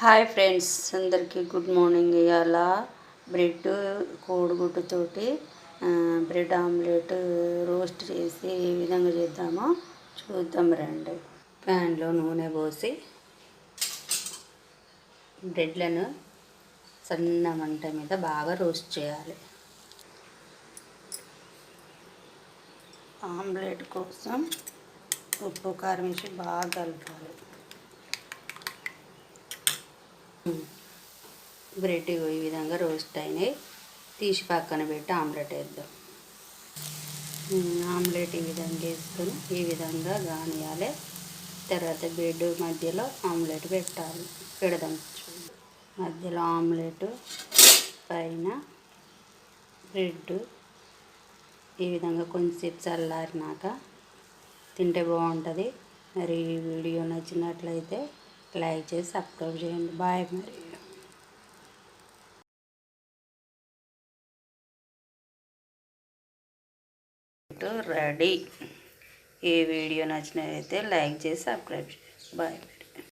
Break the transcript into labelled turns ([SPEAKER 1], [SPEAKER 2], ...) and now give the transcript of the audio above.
[SPEAKER 1] Hi friends అందరికీ good morning. ఇవాళ bread కోడిగుడ్డుతోటి బ్రెడ్ ఆమ్లెట్ రోస్ట్ చేసి ఏ విధంగా చేద్దామో. చూద్దాం రండి. ప్యాన్లో నూనె పోసి బ్రెడ్లను సన్న మంట మీద బాగా రోస్ట్ చేయాలి. ఆమ్లెట్ కోసం ఉప్పు కారం వేసి బాగా కలపాలి. బ్రెడ్ ఈ విధంగా రోస్ట్ అయినాయి. తీసి పక్కన పెట్టి ఆమ్లెట్ వేద్దాం. ఆమ్లెట్ ఈ విధంగా వేసుకొని ఈ విధంగా కానియాలి తర్వాత బ్రెడ్ మధ్యలో ఆమ్లెట్ పెట్టాలి. పెడదాం మధ్యలో ఆమ్లెట్ పైన బ్రెడ్ ఈ విధంగా కొంచెంసేపు చల్లారినాక తింటే బాగుంటుంది. మరి ఈ వీడియో నచ్చినట్లయితే లైక్ చేసి సబ్స్క్రైబ్ చేయండి. బాయ్ మరి. రెడీ. ఈ వీడియో నచ్చినట్లయితే లైక్ చేసి సబ్స్క్రైబ్ చేయండి. బాయ్.